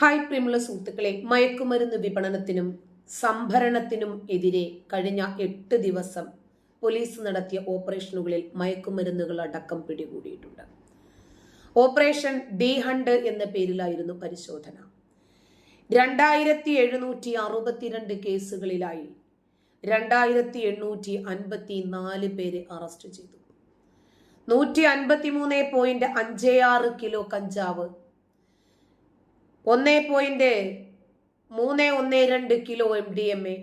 Hi പ്രിയമുള്ള സുഹൃത്തുക്കളെ മയക്കുമരുന്ന് വിപണനത്തിനും സംഭരണത്തിനും എതിരെ കഴിഞ്ഞ എട്ട് ദിവസം പോലീസ് നടത്തിയ ഓപ്പറേഷനുകളിൽ മയക്കുമരുന്നുകൾ അടക്കം പിടികൂടിയിട്ടുണ്ട്. ഓപ്പറേഷൻ ഡി ഹണ്ട് എന്ന പേരിലായിരുന്നു പരിശോധന. രണ്ടായിരത്തി എഴുന്നൂറ്റി അറുപത്തിരണ്ട് കേസുകളിലായി രണ്ടായിരത്തി എണ്ണൂറ്റി അൻപത്തി നാല് പേരെ അറസ്റ്റ് ചെയ്തു. നൂറ്റി അൻപത്തി മൂന്ന് പോയിന്റ് അഞ്ച് ആറ് കിലോ കഞ്ചാവ് ഒന്ന് പോയിന്റ് മൂന്ന് ഒന്ന് രണ്ട് kilo M D M A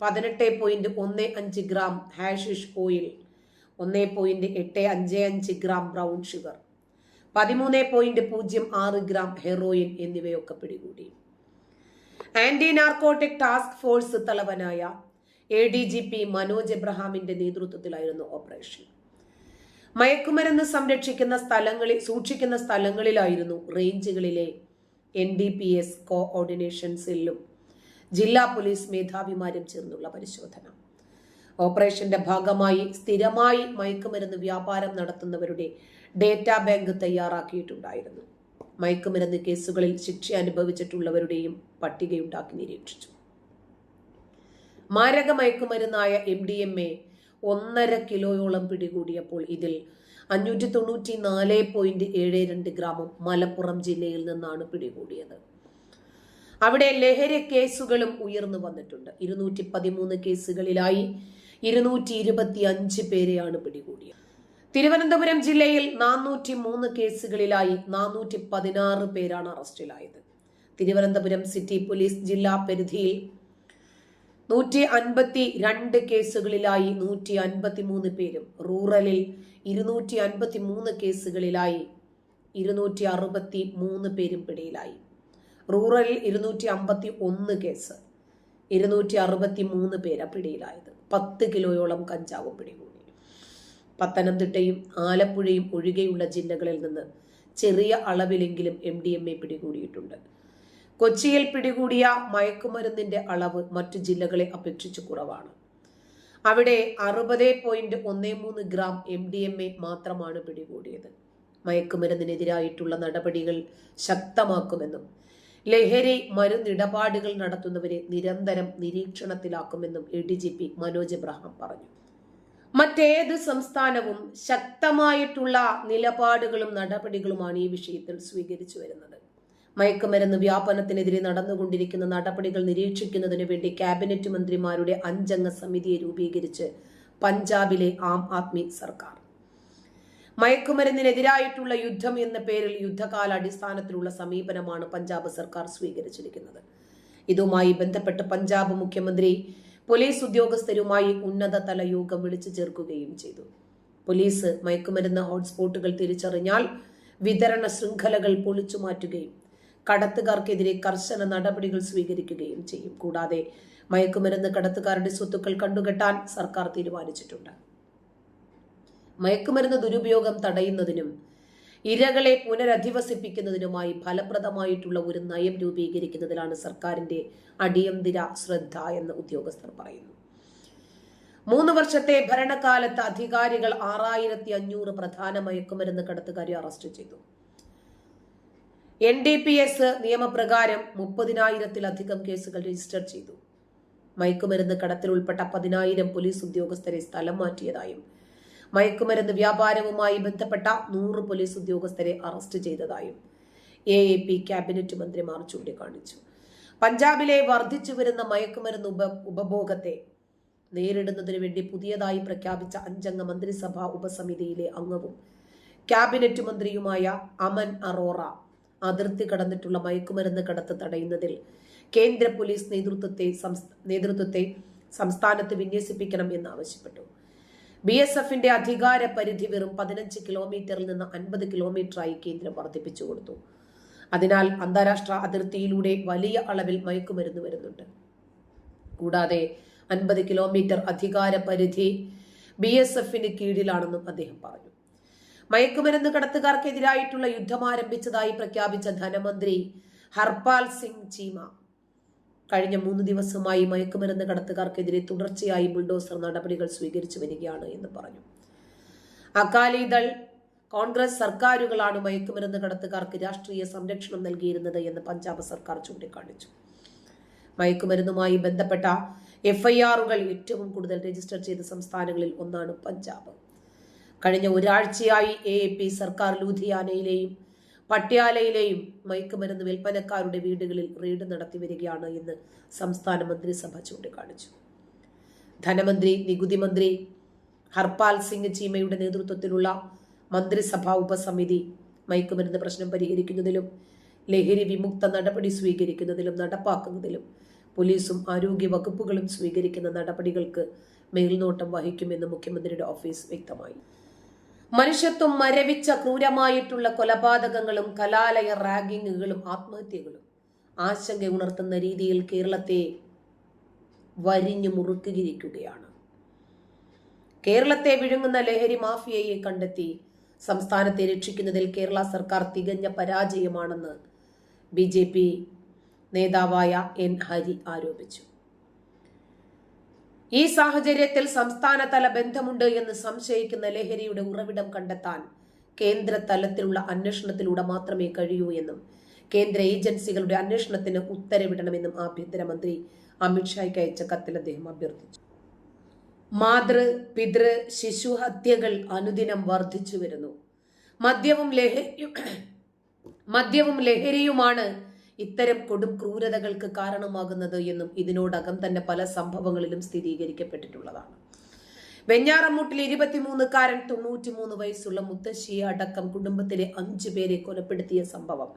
പതിനെട്ട് പോയിന്റ് ഒന്ന് അഞ്ച് ഗ്രാം ഹാഷിഷ് ഓയിൽ ഒന്ന് പോയിന്റ് എട്ട് അഞ്ച് അഞ്ച് ഗ്രാം ബ്രൗൺ ഷുഗർ പതിമൂന്ന് പോയിന്റ് പൂജ്യം ആറ് ഗ്രാം ഹെറോയിൻ എന്നിവയൊക്കെ പിടികൂടി. ആന്റി നാർക്കോട്ടിക് ടാസ്ക് ഫോഴ്സ് തലവനായ A D G P Manoj എബ്രഹാമിന്റെ നേതൃത്വത്തിലായിരുന്നു ഓപ്പറേഷൻ മയക്കുമരുന്ന് സംരക്ഷിക്കുന്ന സ്ഥലങ്ങളിൽ സൂക്ഷിക്കുന്ന സ്ഥലങ്ങളിലായിരുന്നു റേഞ്ചുകളിലെ N D P S coordination സെല്ലും ജില്ലാ പോലീസ് മേധാവിമാരും ചേർന്നുള്ള പരിശോധന. ഓപ്പറേഷന്റെ ഭാഗമായി സ്ഥിരമായി മയക്കുമരുന്ന് വ്യാപാരം നടത്തുന്നവരുടെ ഡേറ്റാ ബാങ്ക് തയ്യാറാക്കിയിട്ടുണ്ടായിരുന്നു. മയക്കുമരുന്ന് കേസുകളിൽ ശിക്ഷ അനുഭവിച്ചിട്ടുള്ളവരുടെയും പട്ടികയുണ്ടാക്കി നിരീക്ഷിച്ചു. മാരക മയക്കുമരുന്നായ എം ഡി എം എ ഒന്നര കിലോയോളം പിടികൂടിയപ്പോൾ ഇതിൽ അഞ്ഞൂറ്റി തൊണ്ണൂറ്റി നാല് പോയിന്റ് ഏഴ് രണ്ട് ഗ്രാമം മലപ്പുറം ജില്ലയിൽ നിന്നാണ് പിടികൂടിയത്. അവിടെ ലഹരി കേസുകളും ഉയർന്നു വന്നിട്ടുണ്ട്. ഇരുന്നൂറ്റി പതിമൂന്ന് കേസുകളിലായി ഇരുന്നൂറ്റി ഇരുപത്തി അഞ്ച് പേരെയാണ് പിടികൂടിയത്. തിരുവനന്തപുരം ജില്ലയിൽ നാനൂറ്റി മൂന്ന് കേസുകളിലായി നാനൂറ്റി പതിനാറ് പേരാണ് അറസ്റ്റിലായത്. തിരുവനന്തപുരം സിറ്റി പോലീസ് ജില്ലാ പരിധിയിൽ നൂറ്റി അൻപത്തി രണ്ട് കേസുകളിലായി നൂറ്റി അൻപത്തി മൂന്ന് പേരും റൂറലിൽ ഇരുന്നൂറ്റി അൻപത്തി മൂന്ന് കേസുകളിലായി ഇരുന്നൂറ്റി അറുപത്തി മൂന്ന് പേരും പിടിയിലായി. റൂറലിൽ ഇരുന്നൂറ്റി അമ്പത്തി ഒന്ന് കേസ് ഇരുന്നൂറ്റി അറുപത്തി മൂന്ന് പേരാ പിടിയിലായത്. പത്ത് കിലോയോളം കഞ്ചാവ് പിടികൂടി. പത്തനംതിട്ടയും ആലപ്പുഴയും ഒഴികെയുള്ള ജില്ലകളിൽ നിന്ന് ചെറിയ അളവിലെങ്കിലും എം ഡി എം എ പിടികൂടിയിട്ടുണ്ട്. കൊച്ചിയിൽ പിടികൂടിയ മയക്കുമരുന്നിന്റെ അളവ് മറ്റു ജില്ലകളെ അപേക്ഷിച്ച് കുറവാണ്. അവിടെ അറുപത് പോയിന്റ് ഒന്ന് മൂന്ന് gram M D M A മാത്രമാണ് പിടികൂടിയത്. മയക്കുമരുന്നിനെതിരായിട്ടുള്ള നടപടികൾ ശക്തമാക്കുമെന്നും ലഹരി മരുന്നിടപാടുകൾ നടത്തുന്നവരെ നിരന്തരം നിരീക്ഷണത്തിലാക്കുമെന്നും A D G P Manoj Abraham പറഞ്ഞു. മറ്റേത് സംസ്ഥാനവും ശക്തമായിട്ടുള്ള നിലപാടുകളും നടപടികളുമാണ് ഈ വിഷയത്തിൽ സ്വീകരിച്ചു വരുന്നത്. മയക്കുമരുന്ന് വ്യാപനത്തിനെതിരെ നടന്നുകൊണ്ടിരിക്കുന്ന നടപടികൾ നിരീക്ഷിക്കുന്നതിനു വേണ്ടി ക്യാബിനറ്റ് മന്ത്രിമാരുടെ അഞ്ചംഗ സമിതിയെ രൂപീകരിച്ച് പഞ്ചാബിലെ ആം ആദ്മി സർക്കാർ. മയക്കുമരുന്നിനെതിരായിട്ടുള്ള യുദ്ധം എന്ന പേരിൽ യുദ്ധകാലാടിസ്ഥാനത്തിലുള്ള സമീപനമാണ് പഞ്ചാബ് സർക്കാർ സ്വീകരിച്ചിരിക്കുന്നത്. ഇതുമായി ബന്ധപ്പെട്ട് പഞ്ചാബ് മുഖ്യമന്ത്രി പോലീസ് ഉദ്യോഗസ്ഥരുമായി ഉന്നതതല യോഗം വിളിച്ചു ചേർക്കുകയും ചെയ്തു. പോലീസ് മയക്കുമരുന്ന് ഹോട്ട്സ്പോട്ടുകൾ തിരിച്ചറിഞ്ഞാൽ വിതരണ ശൃംഖലകൾ പൊളിച്ചു മാറ്റുകയും കടത്തുകാർക്കെതിരെ കർശന നടപടികൾ സ്വീകരിക്കുകയും ചെയ്യും. കൂടാതെ മയക്കുമരുന്ന് കടത്തുകാരുടെ സ്വത്തുക്കൾ കണ്ടുകെട്ടാൻ സർക്കാർ തീരുമാനിച്ചിട്ടുണ്ട്. മയക്കുമരുന്ന് ദുരുപയോഗം തടയുന്നതിനും ഇരകളെ പുനരധിവസിപ്പിക്കുന്നതിനുമായി ഫലപ്രദമായിട്ടുള്ള ഒരു നയം രൂപീകരിക്കുന്നതിലാണ് സർക്കാരിന്റെ അടിയന്തിര ശ്രദ്ധ എന്ന് ഉദ്യോഗസ്ഥർ പറയുന്നു. മൂന്ന് വർഷത്തെ ഭരണകാലത്ത് അധികാരികൾ ആറായിരത്തി അഞ്ഞൂറ് പ്രധാന മയക്കുമരുന്ന് കടത്തുകാരെ അറസ്റ്റ് ചെയ്തു. എൻ ഡി പി എസ് നിയമപ്രകാരം മുപ്പതിനായിരത്തിലധികം കേസുകൾ രജിസ്റ്റർ ചെയ്തു. മയക്കുമരുന്ന് കടത്തിൽ ഉൾപ്പെട്ട പതിനായിരം പോലീസ് ഉദ്യോഗസ്ഥരെ സ്ഥലം മാറ്റിയതായും മയക്കുമരുന്ന് വ്യാപാരവുമായി ബന്ധപ്പെട്ട നൂറ് പോലീസ് ഉദ്യോഗസ്ഥരെ അറസ്റ്റ് ചെയ്തതായും എ എ പി ക്യാബിനറ്റ് മന്ത്രിമാർ ചൂണ്ടിക്കാണിച്ചു. പഞ്ചാബിലെ വർദ്ധിച്ചു വരുന്ന മയക്കുമരുന്ന് ഉപ ഉപഭോഗത്തെ നേരിടുന്നതിനു വേണ്ടി പുതിയതായി പ്രഖ്യാപിച്ച അഞ്ചംഗ മന്ത്രിസഭാ ഉപസമിതിയിലെ അംഗവും ക്യാബിനറ്റ് മന്ത്രിയുമായ അമൻ അറോറ അതിർത്തി കടന്നിട്ടുള്ള മയക്കുമരുന്ന് കടത്ത് തടയുന്നതിൽ കേന്ദ്ര പോലീസ് നേതൃത്വത്തെ നേതൃത്വത്തെ സംസ്ഥാനത്ത് വിന്യസിപ്പിക്കണം എന്ന് ആവശ്യപ്പെട്ടു. ബി എസ് എഫിന്റെ അധികാര പരിധി വെറും പതിനഞ്ച് കിലോമീറ്ററിൽ നിന്ന് അൻപത് കിലോമീറ്ററായി കേന്ദ്രം വർദ്ധിപ്പിച്ചു കൊടുത്തു. അതിനാൽ അന്താരാഷ്ട്ര അതിർത്തിയിലൂടെ വലിയ അളവിൽ മയക്കുമരുന്ന് വരുന്നുണ്ട്. കൂടാതെ അൻപത് കിലോമീറ്റർ അധികാര പരിധി ബി എസ് എഫിന് കീഴിലാണെന്നും അദ്ദേഹം പറഞ്ഞു. മയക്കുമരുന്ന് കടത്തുകാർക്കെതിരായിട്ടുള്ള യുദ്ധം ആരംഭിച്ചതായി പ്രഖ്യാപിച്ച ധനമന്ത്രി ഹർപാൽ സിംഗ് ചീമ. കഴിഞ്ഞ മൂന്ന് ദിവസമായി മയക്കുമരുന്ന് കടത്തുകാർക്കെതിരെ തുടർച്ചയായി ബുൾഡോസർ നടപടികൾ സ്വീകരിച്ചു വരികയാണ് എന്ന് പറഞ്ഞു. അകാലിദൾ കോൺഗ്രസ് സർക്കാരുകളാണ് മയക്കുമരുന്ന് കടത്തുകാർക്ക് രാഷ്ട്രീയ സംരക്ഷണം നൽകിയിരുന്നത് എന്ന് പഞ്ചാബ് സർക്കാർ ചൂണ്ടിക്കാണിച്ചു. മയക്കുമരുന്നുമായി ബന്ധപ്പെട്ട എഫ്ഐആറുകൾ ഏറ്റവും കൂടുതൽ രജിസ്റ്റർ ചെയ്ത സംസ്ഥാനങ്ങളിൽ ഒന്നാണ് പഞ്ചാബ്. കഴിഞ്ഞ ഒരാഴ്ചയായി എ പി സർക്കാർ ലൂധിയാനയിലെയും പട്യാലയിലെയും മയക്കുമരുന്ന് വിൽപ്പനക്കാരുടെ വീടുകളിൽ റെയ്ഡ് നടത്തി വരികയാണ് എന്ന് സംസ്ഥാന മന്ത്രിസഭ ചൂണ്ടിക്കാണിച്ചു. ധനമന്ത്രി നികുതി മന്ത്രി ഹർപാൽ സിംഗ് ചീമയുടെ നേതൃത്വത്തിലുള്ള മന്ത്രിസഭാ ഉപസമിതി മയക്കുമരുന്ന് പ്രശ്നം പരിഹരിക്കുന്നതിലും ലഹരി വിമുക്ത നടപടി സ്വീകരിക്കുന്നതിലും നടപ്പാക്കുന്നതിലും പോലീസും ആരോഗ്യ വകുപ്പുകളും സ്വീകരിക്കുന്ന നടപടികൾക്ക് മേൽനോട്ടം വഹിക്കുമെന്ന് മുഖ്യമന്ത്രിയുടെ ഓഫീസ് വ്യക്തമായി. മനുഷ്യത്വം മരവിച്ച ക്രൂരമായിട്ടുള്ള കൊലപാതകങ്ങളും കലാലയ റാഗിങ്ങുകളും ആത്മഹത്യകളും ആശങ്ക ഉണർത്തുന്ന രീതിയിൽ കേരളത്തെ വരിഞ്ഞു മുറുക്കിയിരിക്കുകയാണ്. കേരളത്തെ വിഴുങ്ങുന്ന ലഹരി മാഫിയയെ കണ്ടെത്തി സംസ്ഥാനത്തെ രക്ഷിക്കുന്നതിൽ കേരള സർക്കാർ തികഞ്ഞ പരാജയമാണെന്ന് ബി നേതാവായ എൻ ഹരി ആരോപിച്ചു. ഈ സാഹചര്യത്തിൽ സംസ്ഥാനതല ബന്ധമുണ്ട് എന്ന് സംശയിക്കുന്ന ലഹരിയുടെ ഉറവിടം കണ്ടെത്താൻ കേന്ദ്ര തലത്തിലുള്ള അന്വേഷണത്തിലൂടെ മാത്രമേ കഴിയൂ എന്നും കേന്ദ്ര ഏജൻസികളുടെ അന്വേഷണത്തിന് ഉത്തരവിടണമെന്നും ആഭ്യന്തരമന്ത്രി അമിത്ഷായ്ക്ക് അയച്ച കത്തിൽ അദ്ദേഹം അഭ്യർത്ഥിച്ചു. മാതൃ പിതൃ ശിശുഹത്യകൾ അനുദിനം വർദ്ധിച്ചു വരുന്നു. മദ്യവും ലഹരിയും മദ്യവും ലഹരിയുമാണ് ഇത്തരം കൊടും ക്രൂരതകൾക്ക് കാരണമാകുന്നത് എന്നും ഇതിനോടകം തന്നെ പല സംഭവങ്ങളിലും സ്ഥിരീകരിക്കപ്പെട്ടിട്ടുള്ളതാണ്. വെഞ്ഞാറമ്മൂട്ടിൽ ഇരുപത്തിമൂന്നുകാരൻ തൊണ്ണൂറ്റിമൂന്ന് വയസ്സുള്ള മുത്തശ്ശിയെ അടക്കം കുടുംബത്തിലെ അഞ്ചു പേരെ കൊലപ്പെടുത്തിയ സംഭവം.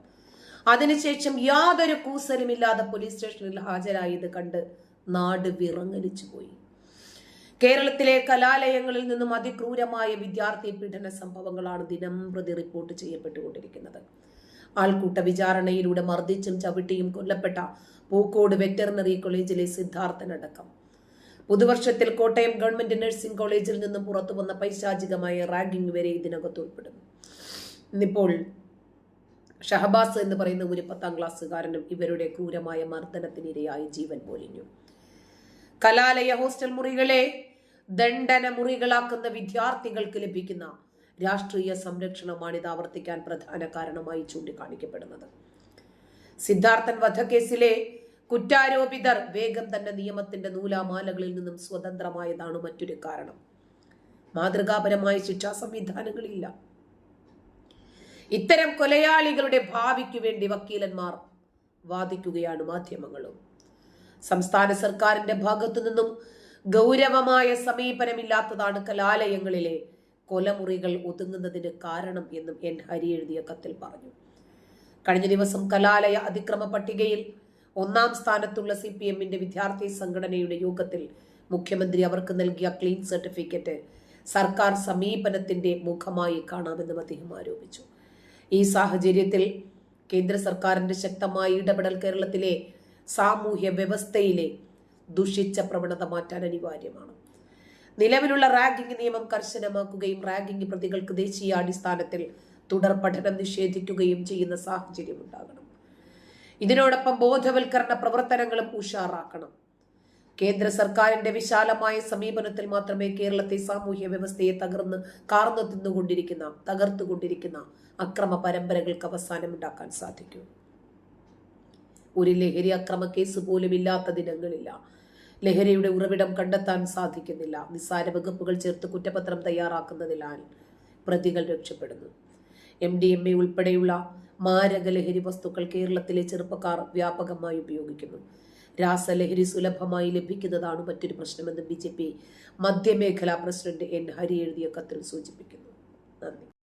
അതിനുശേഷം യാതൊരു കൂസലുമില്ലാതെ പോലീസ് സ്റ്റേഷനിൽ ഹാജരായത് കണ്ട് നാട് വിറങ്ങലിച്ചു പോയി കേരളത്തിലെ കലാലയങ്ങളിൽ നിന്നും അതിക്രൂരമായ വിദ്യാർത്ഥി പീഡന സംഭവങ്ങളാണ് ദിനം പ്രതി റിപ്പോർട്ട് ചെയ്യപ്പെട്ടുകൊണ്ടിരിക്കുന്നത്. ആൾക്കൂട്ട വിചാരണയിലൂടെ മർദ്ദിച്ചും ചവിട്ടിയും കൊല്ലപ്പെട്ട പൂക്കോട് വെറ്ററിനറി കോളേജിലെ സിദ്ധാർത്ഥനടക്കം. പുതുവർഷത്തിൽ കോട്ടയം ഗവൺമെന്റ് നഴ്സിംഗ് കോളേജിൽ നിന്നും പുറത്തു വന്ന പൈശാചികമായ റാഗിംഗ് വരെ ഇതിനകത്ത് ഉൾപ്പെടുന്നു ഇന്നിപ്പോൾ ഷഹബാസ് എന്ന് പറയുന്ന ഒരു പത്താം ക്ലാസ്സുകാരനും ഇവരുടെ ക്രൂരമായ മർദ്ദനത്തിനിരയായി ജീവൻ പൊലിഞ്ഞു. കലാലയ ഹോസ്റ്റൽ മുറികളെ ദണ്ഡന മുറികളാക്കുന്ന വിദ്യാർത്ഥികൾക്ക് ലഭിക്കുന്ന രാഷ്ട്രീയ സംരക്ഷണമാണ് ഇത് ആവർത്തിക്കാൻ പ്രധാന കാരണമായി ചൂണ്ടിക്കാണിക്കപ്പെടുന്നത്. സിദ്ധാർത്ഥൻ വധക്കേസിലെ കുറ്റാരോപിതർ വേഗം തന്നെ നിയമത്തിന്റെ നൂലാമാലകളിൽ നിന്നും സ്വതന്ത്രമായതാണ് മറ്റൊരു കാരണം. മാതൃകാപരമായ ശിക്ഷാ സംവിധാനങ്ങളില്ല. ഇത്തരം കൊലയാളികളുടെ ഭാവിക്കു വേണ്ടി വക്കീലന്മാർ വാദിക്കുകയാണ് മാധ്യമങ്ങളും. സംസ്ഥാന സർക്കാരിന്റെ ഭാഗത്തു നിന്നും ഗൗരവമായ സമീപനമില്ലാത്തതാണ് കലാലയങ്ങളിലെ കൊലമുറികൾ ഒതുങ്ങുന്നതിന് കാരണം എന്നും എൻ ഹരി എഴുതിയ കത്തിൽ പറഞ്ഞു. കഴിഞ്ഞ ദിവസം കലാലയ അതിക്രമ പട്ടികയിൽ ഒന്നാം സ്ഥാനത്തുള്ള സി പി എമ്മിന്റെ വിദ്യാർത്ഥി സംഘടനയുടെ യോഗത്തിൽ മുഖ്യമന്ത്രി അവർക്ക് നൽകിയ ക്ലീൻ സർട്ടിഫിക്കറ്റ് സർക്കാർ സമീപനത്തിന്റെ മുഖമായി കാണാമെന്നും അദ്ദേഹം ആരോപിച്ചു. ഈ സാഹചര്യത്തിൽ കേന്ദ്ര സർക്കാരിന്റെ ശക്തമായ ഇടപെടൽ കേരളത്തിലെ സാമൂഹ്യ വ്യവസ്ഥയിലെ ദുഷിച്ച പ്രവണത മാറ്റാൻ അനിവാര്യമാണ്. നിലവിലുള്ള റാഗിംഗ് നിയമം കർശനമാക്കുകയും റാഗിംഗ് പ്രതികൾക്ക് ദേശീയ അടിസ്ഥാനത്തിൽ തുടർ പഠനം നിഷേധിക്കുകയും ചെയ്യുന്ന സാഹചര്യം ഉണ്ടാകണം. ഇതിനോടൊപ്പം ബോധവൽക്കരണ പ്രവർത്തനങ്ങളും ഉഷാറാക്കണം. കേന്ദ്ര സർക്കാരിന്റെ വിശാലമായ സമീപനത്തിൽ മാത്രമേ കേരളത്തെ സാമൂഹ്യ വ്യവസ്ഥയെ തകർന്ന് കാർന്നു തിന്നുകൊണ്ടിരിക്കുന്ന തകർത്തുകൊണ്ടിരിക്കുന്ന അക്രമ പരമ്പരകൾക്ക് അവസാനം ഉണ്ടാക്കാൻ സാധിക്കൂ. ഒരു ലഹരി അക്രമ കേസ് പോലും ഇല്ലാത്ത ദിനങ്ങളില്ല ലഹരിയുടെ ഉറവിടം കണ്ടെത്താൻ സാധിക്കുന്നില്ല. നിസ്സാര വകുപ്പുകൾ ചേർത്ത് കുറ്റപത്രം തയ്യാറാക്കുന്നതിനാൽ പ്രതികൾ രക്ഷപ്പെടുന്നു. എം ഡി എം എ ഉൾപ്പെടെയുള്ള മാരക ലഹരി വസ്തുക്കൾ കേരളത്തിലെ ചെറുപ്പക്കാർ വ്യാപകമായി ഉപയോഗിക്കുന്നു. രാസലഹരി സുലഭമായി ലഭിക്കുന്നതാണ് മറ്റൊരു പ്രശ്നമെന്ന് ബി ജെ പി മധ്യമേഖലാ പ്രസിഡന്റ് എൻ ഹരി എഴുതിയ കത്തിൽ സൂചിപ്പിക്കുന്നു. നന്ദി.